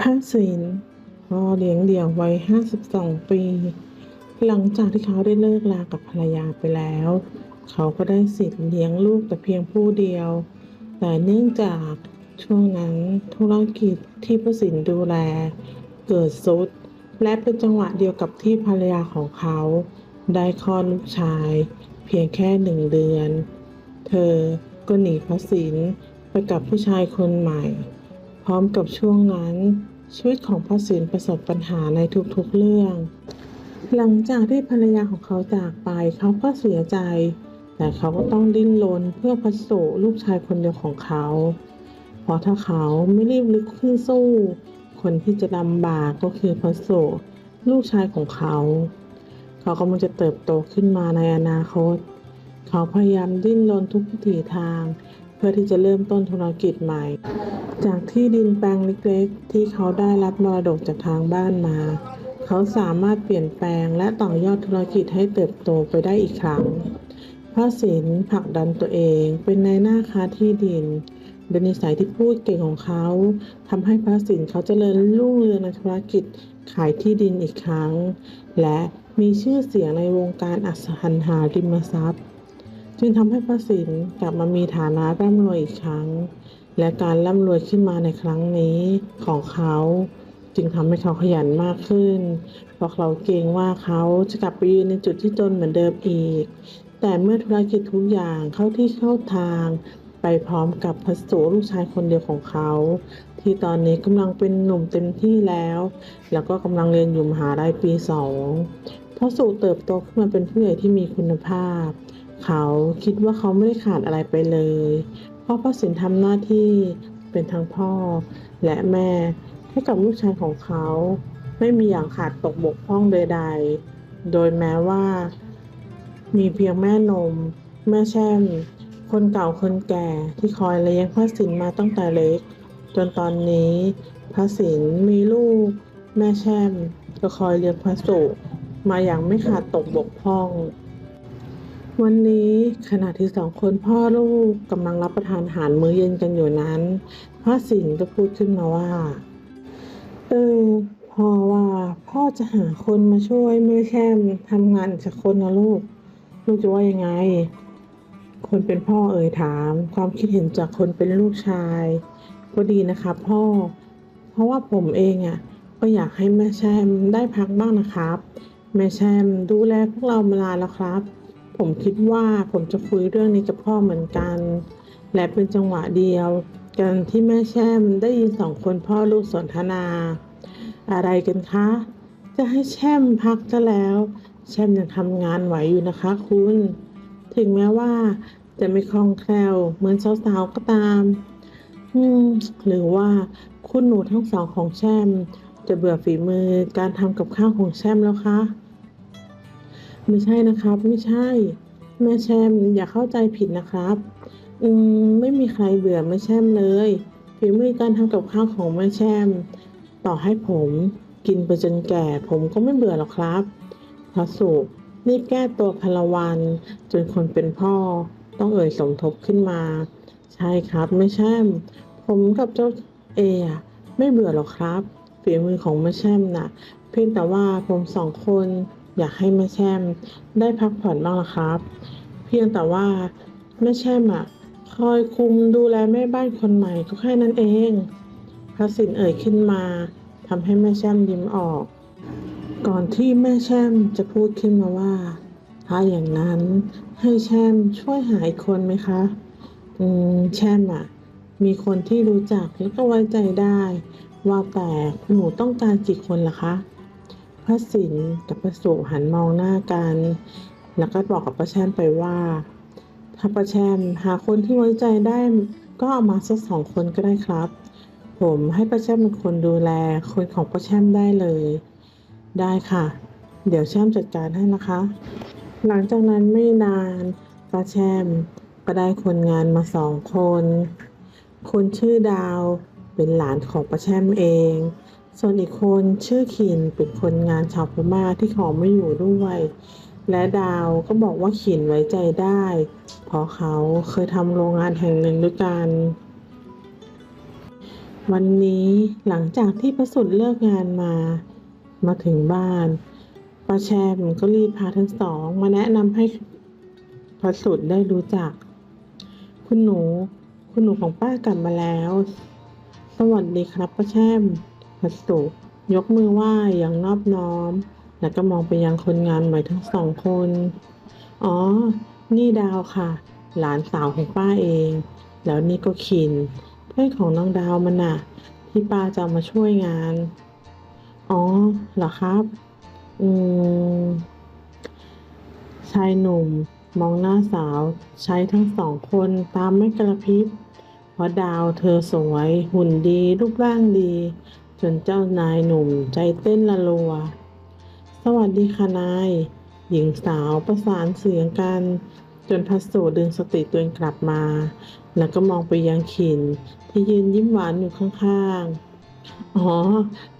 พระศิลป์พ่อเลี้ยงเดี่ยววัย 52 ปี หลังจากที่เขาได้เลิกลากับภรรยาไปแล้ว เขาก็ได้สิทธิ์เลี้ยงลูกแต่เพียงผู้เดียว แต่เนื่องจากช่วงนั้นธุรกิจที่พระศิลป์ดูแล เกิดสุด และเป็นจังหวะเดียวกับที่ภรรยาของเขา ได้คลอดลูกชาย เพียงแค่หนึ่งเดือน เธอก็หนีพระศิลป์ไปกับผู้ชายคนใหม่ พร้อมกับช่วงนั้น ชีวิตของพระศิลประสบปัญหาในทุกๆเรื่อง หลังจากที่ภรรยาของเขาจากไปเขาก็เสียใจ แต่เขาก็ต้องดิ้นรนเพื่อพัสดุลูกชายคนเดียวของเขาเพราะถ้าเขาไม่รีบลุกขึ้นสู้ คนที่จะลำบากก็คือพัสดุลูกชายของเขา เขากำลังจะเติบโตขึ้นมาในอนาคต เขาพยายามดิ้นรนทุกวิถีทาง พื่อที่จะเริ่มต้นธุรกิจใหม่ จากที่ดินแปลงเล็กๆ ที่เขาได้รับมรดกจากทางบ้านมา เขาสามารถเปลี่ยนแปลงและต่อยอดธุรกิจให้เติบโตไปได้อีกครั้งพระศิลผลักดันตัวเองเป็นนายหน้าค้าที่ดินโดยนิสัยที่พูดเก่งของเขาทำให้พระศิลเขาเจริญรุ่งเรืองในธุรกิจขายที่ดินอีกครั้ง และมีชื่อเสียงในวงการอสังหาริมทรัพย์ จึงทำให้พระศิลป์กลับมามีฐานะร่ำรวยอีกครั้ง และการร่ำรวยขึ้นมาในครั้งนี้ของเขาจึงทำให้เขาขยันมากขึ้น เพราะเขาเกรงว่าเขาจะกลับไปยืนในจุดที่จนเหมือนเดิมอีก แต่เมื่อธุรกิจทุกอย่างเข้าที่เข้าทาง ไปพร้อมกับพัสดุลูกชายคนเดียวของเขา ที่ตอนนี้กำลังเป็นหนุ่มเต็มที่แล้ว แล้วก็กำลังเรียนอยู่มหาลัยปีสองพระสุเติบโตขึ้นมาเป็นผู้ใหญ่ที่มีคุณภาพ เขาคิดว่าเขาไม่ได้ขาดอะไรไปเลย เพราะพระสินทำหน้าที่เป็นทั้งพ่อและแม่ให้กับลูกชายของเขา ไม่มีอย่างขาดตกบกพร่องใดๆ โดยแม้ว่า มีเพียงแม่นม แม่แช่มคนเก่าคนแก่ที่คอยเลี้ยงพระสินมาตั้งแต่เล็ก จนตอนนี้ พระสินมีลูก แม่แช่มก็คอยเลี้ยงพระสุมาอย่างไม่ขาดตกบกพร่อง วันนี้ขณะที่สองคนพ่อลูกกำลังรับประทานอาหารมื้อเย็นกันอยู่นั้น พระสินก็พูดขึ้นมาว่า เออพ่อว่าพ่อจะหาคนมาช่วยแม่แช่มทำงานอีกคนนะลูก ลูกจะว่ายังไง คนเป็นพ่อเอ่ยถาม ความคิดเห็นจากคนเป็นลูกชาย ก็ดีนะครับพ่อ เพราะว่าผมเองอะก็อยากให้แม่แช่มได้พักบ้างนะครับ แม่แช่มดูแลพวกเรามานาแล้วครับ ผมคิดว่าผมจะคุยเรื่องนี้กับพ่อเหมือนกัน และเป็นจังหวะเดียว กันที่แม่แช่มได้ยินสองคนพ่อลูกสนทนา อะไรกันคะ จะให้แช่มพักจะแล้ว แช่มยังทำงานไหวอยู่นะคะคุณ ถึงแม้ว่าจะไม่คล่องแคล่วเหมือนสาวๆก็ตามอืมหรือว่าคุณหนูทั้งสองของแช่มจะเบื่อฝีมือการทำกับข้าวของแช่มแล้วคะ ไม่ใช่นะครับ ไม่ใช่ แม่แช่มอย่าเข้าใจผิดนะครับ อืมไม่มีใครเบื่อแม่แช่มเลยฝีมือการทำกับข้าวของแม่แช่มต่อให้ผมกินไปจนแก่ ผมก็ไม่เบื่อหรอกครับพระสุรีบแก้ตัวพลวันจนคนเป็นพ่อ ต้องเอ่ยสมทบขึ้นมา ใช่ครับแม่แช่ม ผมกับเจ้าเออะไม่เบื่อหรอกครับฝีมือของแม่แช่มน่ะ เพียงแต่ว่าผมสองคน อยากให้แม่แช่มได้พักผ่อนบ้างละครับ เพียงแต่ว่าแม่แช่มอะคอยคุมดูแลแม่บ้านคนใหม่ก็แค่นั้นเองพระสินเอ่ยขึ้นมาทำให้แม่แช่มยิ้มออก ก่อนที่แม่แช่มจะพูดขึ้นมาว่า ถ้าอย่างนั้นให้แช่มช่วยหาอีกคนไหมคะ อืมแช่มอะมีคนที่รู้จักแล้วก็ไว้ใจได้ ว่าแต่หนูต้องการกี่คนล่ะคะ พระสินกับพระสุหันมองหน้ากัน แล้วก็บอกกับพระแช่มไปว่า ถ้าประแช่มหาคนที่ไว้ใจได้ก็เอามาสักสองคนก็ได้ครับ ผมให้ประแช่มเป็นคนดูแลคนของประแช่มได้เลย ได้ค่ะ เดี๋ยวแช่มจัดการให้นะคะ หลังจากนั้นไม่นานประแช่มก็ได้คนงานมาสองคน คนชื่อดาวเป็นหลานของประแช่มเอง ส่วนอีกคนชื่อขินเป็นคนงานชาวพม่าที่เขอไม่อยู่ด้วย และดาวก็บอกว่าขินไว้ใจได้ เพราะเขาเคยทำโรงงานแห่งหนึ่งด้วยกัน วันนี้หลังจากที่ประสุดเลิกงานมา มาถึงบ้านป้าแชมก็รีบพาทั้งสอง มาแนะนำให้ประสุดได้รู้จัก คุณหนู คุณหนูของป้ากลับมาแล้ว สวัสดีครับป้าแช่ม พัสดุยกมือไหว้อย่างนอบน้อม แล้วก็มองไปยังคนงานใหม่ทั้งสองคน อ๋อ นี่ดาวค่ะ หลานสาวของป้าเอง แล้วนี่ก็คิน เพื่อนของน้องดาวมันน่ะที่ป้าจะมาช่วยงาน อ๋อเหรอครับ อืม ชายหนุ่มมองหน้าสาวใช้ทั้งสองคนตามไม่กระพริบเพราะดาวเธอสวย หุ่นดี รูปร่างดี จนเจ้านายหนุ่มใจเต้นละลัว สวัสดีค่ะนาย หญิงสาวประสานเสียงกัน จนพัสดุดึงสติตัวเองกลับมา แล้วก็มองไปยังขินที่ยืนยิ้มหวานอยู่ข้างๆ อ๋อ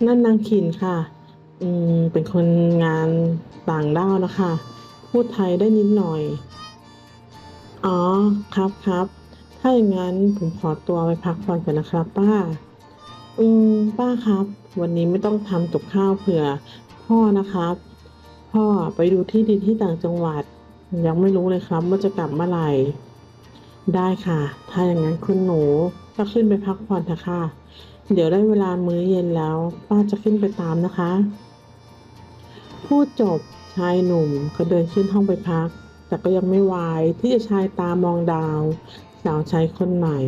นั่นนางขินค่ะ อืม เป็นคนงานต่างด้าวนะคะ พูดไทยได้นิดหน่อย อ๋อ ครับครับ ถ้าอย่างนั้นผมขอตัวไปพักผ่อนก่อนนะครับป้า อืมป้าครับ วันนี้ไม่ต้องทำกับข้าวเผื่อ พ่อนะครับ พ่อไปดูที่ดินที่ต่างจังหวัด ยังไม่รู้เลยครับว่าจะกลับเมื่อไหร่ ได้ค่ะ ถ้าอย่างนั้นคุณหนูก็ขึ้นไปพักผ่อนเถอะค่ะ เดี๋ยวได้เวลามื้อเย็นแล้ว ป้าจะขึ้นไปตามนะคะ พูดจบชายหนุ่มก็เดินขึ้นห้องไปพัก แต่ก็ยังไม่วายที่จะชายตามองดาว สาวใช้คนใหม่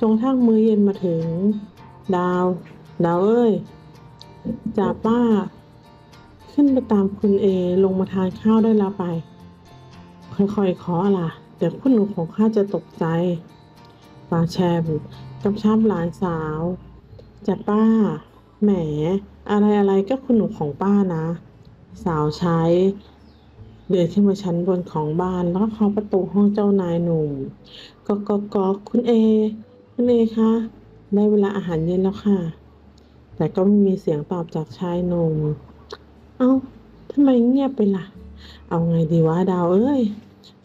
จนกระทั่งมื้อเย็นมาถึง ดาว ดาวเอ้ยจ่าป้า ขึ้นไปตามคุณเอลงมาทานข้าวได้แล้วไป ค่อยๆขอล่ะ เดี๋ยวคุณหนูของข้าจะตกใจป้าแชมกำชับหลานสาวจ่าป้า แหม อะไรอะไรๆก็คุณหนูของป้านะ สาวใช้ เดินขึ้นมาชั้นบนของบ้านแล้วก็เคาะประตูห้องเจ้านายหนุ่มก็ก็ก็คุณเอ คุณเอคะ ได้เวลาอาหารเย็นแล้วค่ะ แต่ก็ไม่มีเสียงตอบจากชายหนุ่ม เอ้าทำไมเงียบไปล่ะ เอาไงดีวะดาวเอ้ย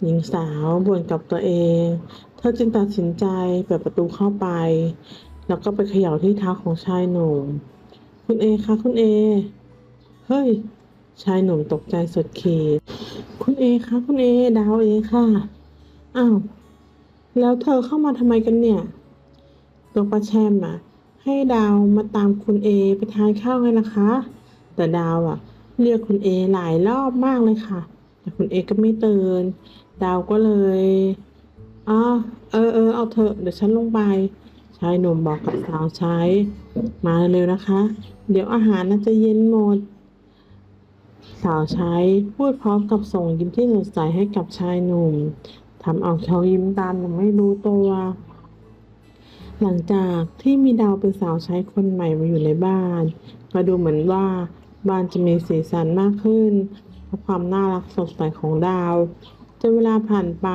หญิงสาวบ่นกับตัวเอง เธอจึงตัดสินใจเปิดประตูเข้าไป แล้วก็ไปเขย่าที่เท้าของชายหนุ่ม คุณเอคะคุณเอ เฮ้ย ชายหนุ่มตกใจสุดขีด คุณเอคะคุณเอ ดาวเอค่ะ อ้าว แล้วเธอเข้ามาทำไมกันเนี่ย ตัวป้าแช่มอะให้ดาวมาตามคุณเอไปทานข้าวไงล่ะคะ แต่ดาวอะเรียกคุณเอหลายรอบมากเลยค่ะ แต่คุณเอก็ไม่ตื่นดาวก็เลยอ๋อเออเออเอาเถอะเดี๋ยวฉันลงไปชายหนุ่มบอกกับสาวใช้ มาเร็วนะคะ เดี๋ยวอาหารน่าจะเย็นหมด สาวใช้พูดพร้อมกับส่งยิ้มที่สดใสให้กับชายหนุ่มทำเอาเขายิ้มตามอย่างไม่รู้ตัว หลังจากที่มีดาวเป็นสาวใช้คนใหม่มาอยู่ในบ้านก็ดูเหมือนว่าบ้านจะมีสีสันมากขึ้นเพราะความน่ารักสดใสของดาวจนเวลาผ่านไป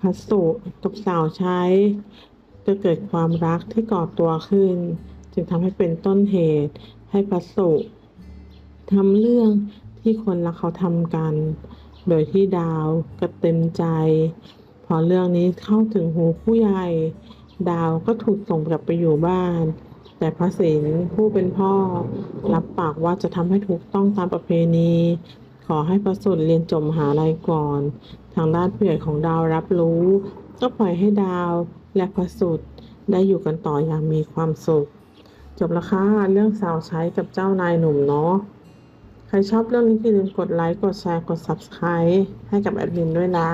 พัสดุกับสาวใช้ก็เกิดความรักที่ก่อตัวขึ้น จึงทำให้เป็นต้นเหตุให้พัสดุทำเรื่องที่คนรักเขาทำกัน โดยที่ดาวก็เต็มใจ พอเรื่องนี้เข้าถึงหูผู้ใหญ่ ดาวก็ถูกส่งกลับไปอยู่บ้าน แต่พระศิลป์ผู้เป็นพ่อ รับปากว่าจะทำให้ถูกต้องตามประเพณี ขอให้ประสุดเรียนจบมหาลัยก่อน ทางด้านผู้ใหญ่ของดาวรับรู้ ก็ปล่อยให้ดาวและพระสุดได้อยู่กันต่ออย่างมีความสุข จบล้วค่ะเรื่องสาวใช้กับเจ้านายหนุ่มเนาะใครชอบเรื่องนี้อย่าลืมกดไลค์ กดแชร์ กด Subscribe ให้กับแอดมินด้วยนะ